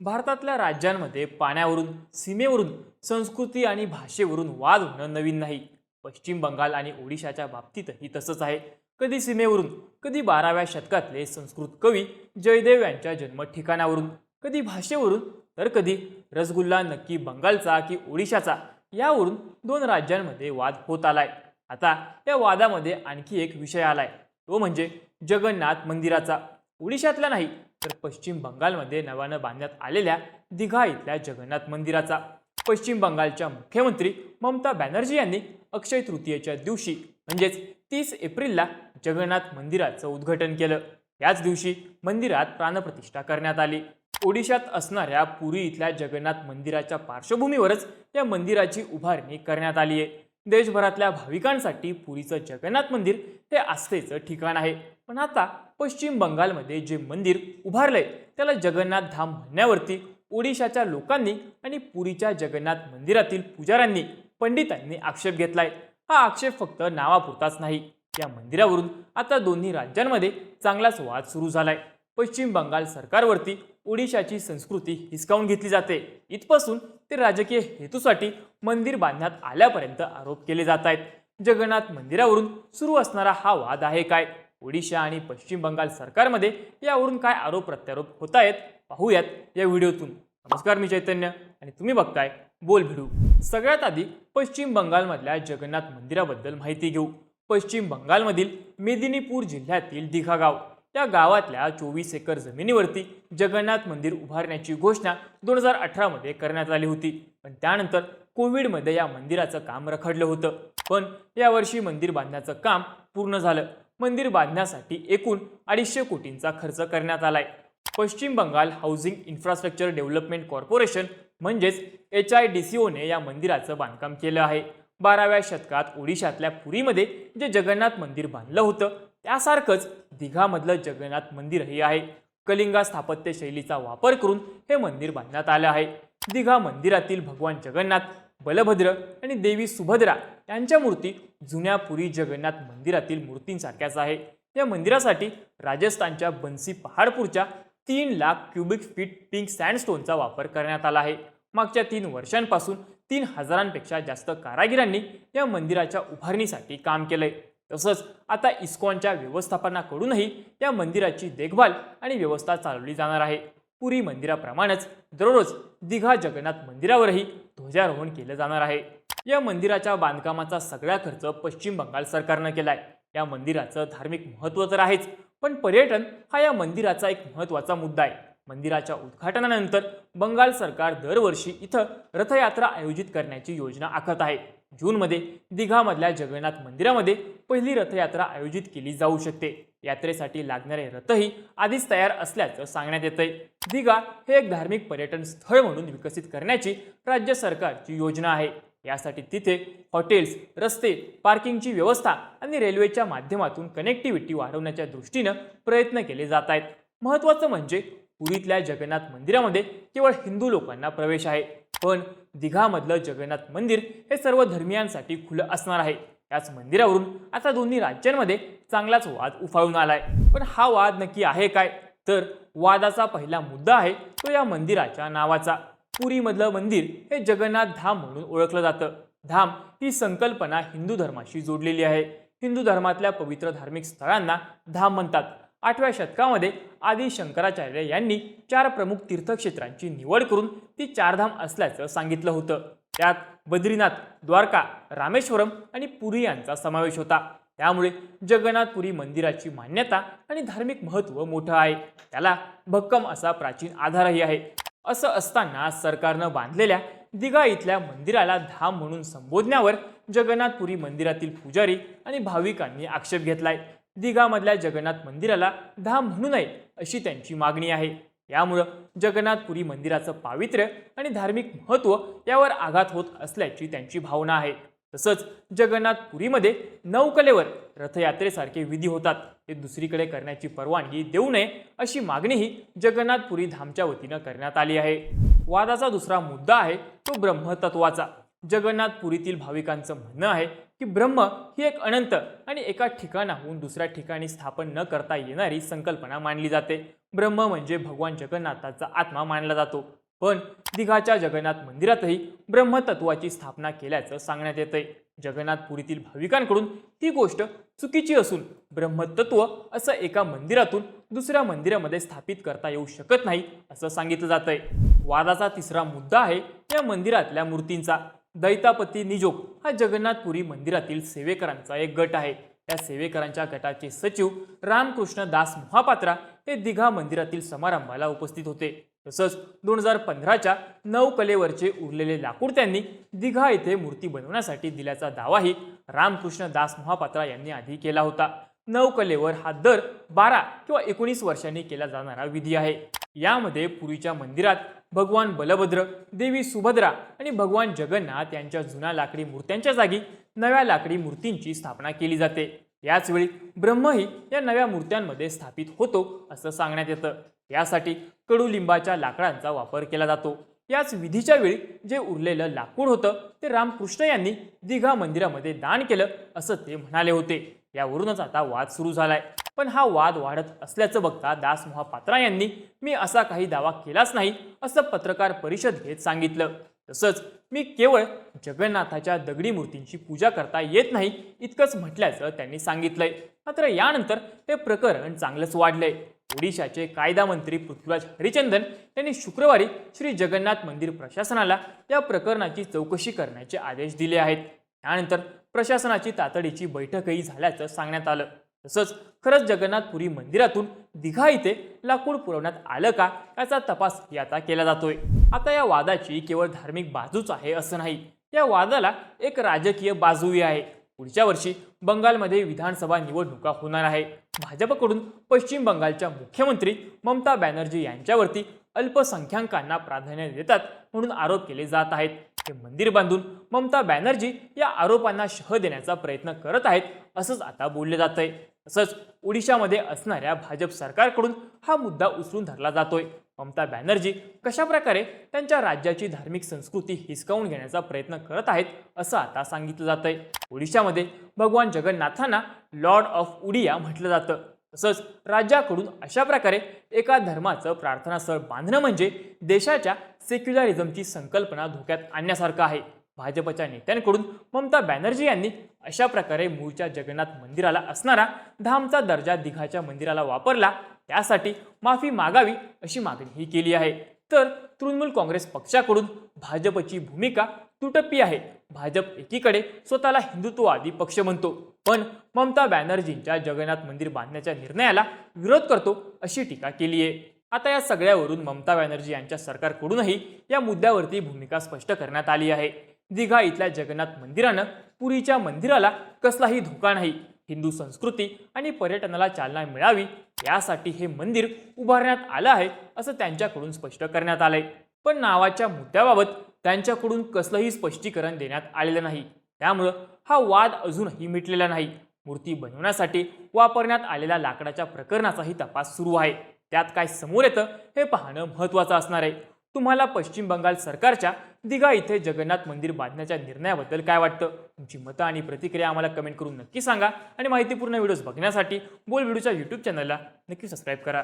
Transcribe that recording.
भारतातल्या राज्यांमध्ये पाण्यावरून सीमेवरून संस्कृती आणि भाषेवरून वाद होणं नवीन नाही. पश्चिम बंगाल आणि ओडिशाच्या बाबतीतही तसंच आहे. कधी सीमेवरून कधी बाराव्या शतकातले संस्कृत कवी जयदेव यांच्या जन्मठिकाणावरून कधी भाषेवरून तर कधी रसगुल्ला नक्की बंगालचा की ओडिशाचा यावरून दोन राज्यांमध्ये वाद होत आलाय. आता या वादामध्ये आणखी एक विषय आलाय. तो म्हणजे जगन्नाथ मंदिराचा. ओडिशातला नाही तर पश्चिम बंगालमध्ये नव्यानं बांधण्यात आलेल्या दिघा इथल्या जगन्नाथ मंदिराचा. पश्चिम बंगालच्या मुख्यमंत्री ममता बॅनर्जी यांनी अक्षय तृतीयेच्या दिवशी म्हणजेच तीस एप्रिलला जगन्नाथ मंदिराचं उद्घाटन केलं. याच दिवशी मंदिरात प्राणप्रतिष्ठा करण्यात आली. ओडिशात असणाऱ्या पुरी इथल्या जगन्नाथ मंदिराच्या पार्श्वभूमीवरच या मंदिराची उभारणी करण्यात आली आहे देशभरातल्या भाविकांसाठी पुरीचं जगन्नाथ मंदिर हे आस्थेचं ठिकाण आहे. पण आता पश्चिम बंगालमध्ये जे मंदिर उभारलंय त्याला जगन्नाथ धाम म्हणण्यावरती ओडिशाच्या लोकांनी आणि पुरीच्या जगन्नाथ मंदिरातील पुजाऱ्यांनी पंडितांनी आक्षेप घेतलाय. हा आक्षेप फक्त नावापुरताच नाही. या मंदिरावरून आता दोन्ही राज्यांमध्ये चांगलाच वाद सुरू झालाय. पश्चिम बंगाल सरकारवरती ओडिशाची संस्कृती हिसकावून घेतली जाते. इथपासून ते राजकीय हेतूसाठी मंदिर बांधण्यात आल्यापर्यंत आरोप केले जात आहेत. जगन्नाथ मंदिरावरून सुरू असणारा हा वाद आहे काय? ओडिशा आणि पश्चिम बंगाल सरकारमध्ये यावरून काय आरोप प्रत्यारोप होत आहेत? पाहूयात या व्हिडिओतून. नमस्कार मी चैतन्य आणि तुम्ही बघताय बोल भिडू सगळ्यात आधी पश्चिम बंगालमधल्या जगन्नाथ मंदिराबद्दल माहिती घेऊ. पश्चिम बंगालमधील मेदिनीपूर जिल्ह्यातील दिघा गाव. त्या गावातल्या चोवीस एकर जमिनीवरती जगन्नाथ मंदिर उभारण्याची घोषणा दोन हजार अठरामध्ये करण्यात आली होती. पण त्यानंतर कोविडमध्ये या मंदिराचं काम रखडलं होतं. पण यावर्षी मंदिर बांधण्याचं काम पूर्ण झालं. मंदिर बांधण्यासाठी एकूण अडीचशे कोटींचा खर्च करण्यात आलाय. Paschim Bangal housing infrastructure development corporation म्हणजेच एच आय डी सी ओने या मंदिराचं बांधकाम केलं आहे. बाराव्या शतकात ओडिशातल्या पुरीमध्ये जे जगन्नाथ मंदिर बांधलं होतं त्यासारखंच दिघामधलं जगन्नाथ मंदिरही आहे. कलिंगा स्थापत्य शैलीचा वापर करून हे मंदिर बांधण्यात आलं आहे. दिघा मंदिरातील भगवान जगन्नाथ बलभद्र आणि देवी सुभद्रा यांच्या मूर्ती जुन्या पुरी जगन्नाथ मंदिरातील मूर्तींसारख्याच आहे. या मंदिरासाठी राजस्थानच्या बन्सी पहाडपूरच्या तीन लाख क्युबिक फीट पिंक सँडस्टोनचा वापर करण्यात आला आहे. मागच्या तीन वर्षांपासून तीन हजारांपेक्षा जास्त कारागिरांनी या मंदिराच्या उभारणीसाठी काम केलंय. तसंच आता इस्कॉनच्या व्यवस्थापनाकडूनही या मंदिराची देखभाल आणि व्यवस्था चालवली जाणार आहे. पुरी मंदिराप्रमाणेच दररोज दिघा जगन्नाथ मंदिरावरही ध्वजारोहण केलं जाणार आहे. या मंदिराच्या बांधकामाचा सगळा खर्च पश्चिम बंगाल सरकारनं केलाय. या मंदिराचं धार्मिक महत्त्व तर आहेच पण पर्यटन हा या मंदिराचा एक महत्त्वाचा मुद्दा आहे. मंदिराच्या उद्घाटनानंतर बंगाल सरकार दरवर्षी इथं रथयात्रा आयोजित करण्याची योजना आखत आहे. जूनमध्ये दिघामधल्या जगन्नाथ मंदिरामध्ये पहिली रथयात्रा आयोजित केली जाऊ शकते. यात्रेसाठी लागणारे रथही आधीच तयार असल्याचं सांगण्यात येतंय. दिघा हे एक धार्मिक पर्यटन स्थळ म्हणून विकसित करण्याची राज्य सरकारची योजना आहे. यासाठी तिथे हॉटेल्स रस्ते पार्किंगची व्यवस्था आणि रेल्वेच्या माध्यमातून कनेक्टिव्हिटी वाढवण्याच्या दृष्टीनं प्रयत्न केले जात आहेत. महत्त्वाचं म्हणजे पुरीतल्या जगन्नाथ मंदिरामध्ये केवळ हिंदू लोकांना प्रवेश आहे. पण दिघामधलं जगन्नाथ मंदिर हे सर्व धर्मियांसाठी खुलं असणार आहे. याच मंदिरावरून आता दोन्ही राज्यांमध्ये चांगलाच वाद उफाळून आलाय. पण हा वाद नक्की आहे काय? तर वादाचा पहिला मुद्दा आहे तो या मंदिराच्या नावाचा. पुरीमधलं मंदिर हे जगन्नाथ धाम म्हणून ओळखलं जातं. धाम ही संकल्पना हिंदू धर्माशी जोडलेली आहे. हिंदू धर्मातल्या पवित्र धार्मिक स्थळांना धाम म्हणतात. आठव्या शतकामध्ये आदी शंकराचार्य यांनी चार प्रमुख तीर्थक्षेत्रांची निवड करून ती चारधाम असल्याचं सांगितलं होतं. त्यात बद्रीनाथ द्वारका रामेश्वरम आणि पुरी यांचा समावेश होता. त्यामुळे जगन्नाथपुरी मंदिराची मान्यता आणि धार्मिक महत्त्व मोठं आहे. त्याला भक्कम असा प्राचीन आधारही आहे. असं असताना सरकारनं बांधलेल्या दिघा इथल्या मंदिराला धाम म्हणून संबोधण्यावर जगन्नाथपुरी मंदिरातील पुजारी आणि भाविकांनी आक्षेप घेतलाय. दिघामधल्या जगन्नाथ मंदिराला धाम म्हणू नये अशी त्यांची मागणी आहे. यामुळं जगन्नाथपुरी मंदिराचं पावित्र्य आणि धार्मिक महत्त्व यावर आघात होत असल्याची त्यांची भावना आहे. तसंच जगन्नाथपुरीमध्ये नौकलेवर रथयात्रेसारखे विधी होतात. ते दुसरीकडे करण्याची परवानगी देऊ नये अशी मागणीही जगन्नाथपुरी धामच्या वतीनं करण्यात आली आहे. वादाचा दुसरा मुद्दा आहे तो ब्रह्मतत्वाचा. जगन्नाथपुरीतील भाविकांचं म्हणणं आहे की ब्रह्म ही एक अनंत आणि एका ठिकाणाहून दुसऱ्या ठिकाणी स्थापन न करता येणारी संकल्पना मानली जाते. ब्रह्म म्हणजे भगवान जगन्नाथाचा आत्मा मानला जातो. पण दिघाच्या जगन्नाथ मंदिरातही ब्रह्मतत्वाची स्थापना केल्याचं सांगण्यात येते जगन्नाथपुरीतील भाविकांकडून ही गोष्ट चुकीची असून ब्रह्मतत्व असं एका मंदिरातून दुसऱ्या मंदिरामध्ये स्थापित करता येऊ शकत नाही असं सांगितलं जातंय. वादाचा तिसरा मुद्दा आहे या मंदिरातल्या मूर्तींचा. दैतापती निजोग हा जगन्नाथपुरी मंदिरातील सेवेकरांचा एक गट आहे. या सेवेकरांच्या गटाचे सचिव रामकृष्ण दास मोहापात्रा हे दिघा मंदिरातील समारंभाला उपस्थित होते. तसंच दोन हजार पंधराच्या नऊ कलेवरचे उरलेले लाकूड त्यांनी दिघा येथे मूर्ती बनवण्यासाठी दिल्याचा दावाही रामकृष्ण दास मोहापात्रा यांनी आधी केला होता. नऊ कलेवर हा दर बारा किंवा एकोणीस वर्षांनी केला जाणारा विधी आहे. यामध्ये पूर्वीच्या मंदिरात भगवान बलभद्र देवी सुभद्रा आणि भगवान जगन्नाथ यांच्या जुन्या लाकडी मूर्त्यांच्या जागी नव्या लाकडी मूर्तींची स्थापना केली जाते. याचवेळी ब्रह्मही या नव्या मूर्त्यांमध्ये स्थापित होतो असं सांगण्यात येतं. यासाठी कडुलिंबाच्या लाकडांचा वापर केला जातो. याच विधीच्या वेळी जे उरलेलं लाकूड होतं ते रामकृष्ण यांनी दिघा मंदिरामध्ये दान केलं असं ते म्हणाले होते. यावरूनच आता वाद सुरू झालाय. पण हा वाद वाढत असल्याचं बघता दास महापात्रा यांनी मी असा काही दावा केलाच नाही असं पत्रकार परिषद घेत सांगितलं. तसंच मी केवळ जगन्नाथाच्या दगडी मूर्तींची पूजा करता येत नाही इतकंच म्हटल्याचं त्यांनी सांगितलंय. मात्र यानंतर ते प्रकरण चांगलंच वाढलंय. ओडिशाचे कायदा मंत्री पृथ्वीराज हरिचंदन यांनी शुक्रवारी श्री जगन्नाथ मंदिर प्रशासनाला या प्रकरणाची चौकशी करण्याचे आदेश दिले आहेत. त्यानंतर प्रशासनाची तातडीची बैठकही झाल्याचं सांगण्यात आलं. तसंच खरंच जगन्नाथपुरी मंदिरातून दिघा इथे लाकूड पुरवण्यात आलं का याचा तपास आता केला जातोय. आता या वादाची केवळ धार्मिक बाजूच आहे असं नाही. या वादाला एक राजकीय बाजूही आहे. पुढच्या वर्षी बंगालमध्ये विधानसभा निवडणुका होणार आहे. भाजपकडून पश्चिम बंगालच्या मुख्यमंत्री ममता बॅनर्जी यांच्यावरती अल्पसंख्याकांना प्राधान्य देतात म्हणून आरोप केले जात आहेत. हे मंदिर बांधून ममता बॅनर्जी या आरोपांना शह देण्याचा प्रयत्न करत आहेत असंच आता बोलले जात आहे तसंच ओडिशामध्ये असणाऱ्या भाजप सरकारकडून हा मुद्दा उचलून धरला जातोय. ममता बॅनर्जी कशा प्रकारे त्यांच्या राज्याची धार्मिक संस्कृती हिसकावून घेण्याचा प्रयत्न करत आहेत असं आता सांगितलं जातंय. आहे ओडिशामध्ये भगवान जगन्नाथांना लॉर्ड ऑफ उडिया म्हटलं जातं. तसंच राज्याकडून अशा प्रकारे एका धर्माचं प्रार्थनास्थळ बांधणं म्हणजे देशाच्या सेक्युलरिझमची संकल्पना धोक्यात आणण्यासारखं आहे. भाजपच्या नेत्यांकडून ममता बॅनर्जी यांनी अशा प्रकारे मूळच्या जगन्नाथ मंदिराला असणारा धामचा दर्जा दिघाच्या मंदिराला वापरला त्यासाठी माफी मागावी अशी मागणीही केली आहे. तर तृणमूल काँग्रेस पक्षाकडून भाजपची भूमिका तुटप्पी आहे. भाजप एकीकडे स्वतःला हिंदुत्ववादी पक्ष म्हणतो पण ममता बॅनर्जींच्या जगन्नाथ मंदिर बांधण्याच्या निर्णयाला विरोध करतो अशी टीका केली आहे. आता या सगळ्यावरून ममता बॅनर्जी यांच्या सरकारकडूनही या मुद्द्यावरती भूमिका स्पष्ट करण्यात आली आहे. दिघा इथल्या जगन्नाथ मंदिरानं पुरीच्या मंदिराला कसलाही धोका नाही. हिंदू संस्कृती आणि पर्यटनाला चालना मिळावी यासाठी हे मंदिर उभारण्यात आलं आहे असं त्यांच्याकडून स्पष्ट करण्यात आलंय. पण नावाच्या मुद्द्याबाबत त्यांच्याकडून कसलंही स्पष्टीकरण देण्यात आलेलं नाही. त्यामुळं हा वाद अजूनही मिटलेला नाही. मूर्ती बनवण्यासाठी वापरण्यात आलेल्या लाकडाच्या प्रकरणाचाही तपास सुरू आहे. त्यात काय समोर येतं हे पाहणं महत्त्वाचं असणार आहे. तुम्हाला पश्चिम बंगाल सरकारच्या दिघा इथे जगन्नाथ मंदिर बांधण्याच्या निर्णयाबद्दल काय वाटतं? तुमची मतं आणि प्रतिक्रिया आम्हाला कमेंट करून नक्की सांगा आणि माहितीपूर्ण व्हिडिओज बघण्यासाठी बोल व्हिडिओच्या यूट्यूब चॅनलला नक्की सबस्क्राईब करा.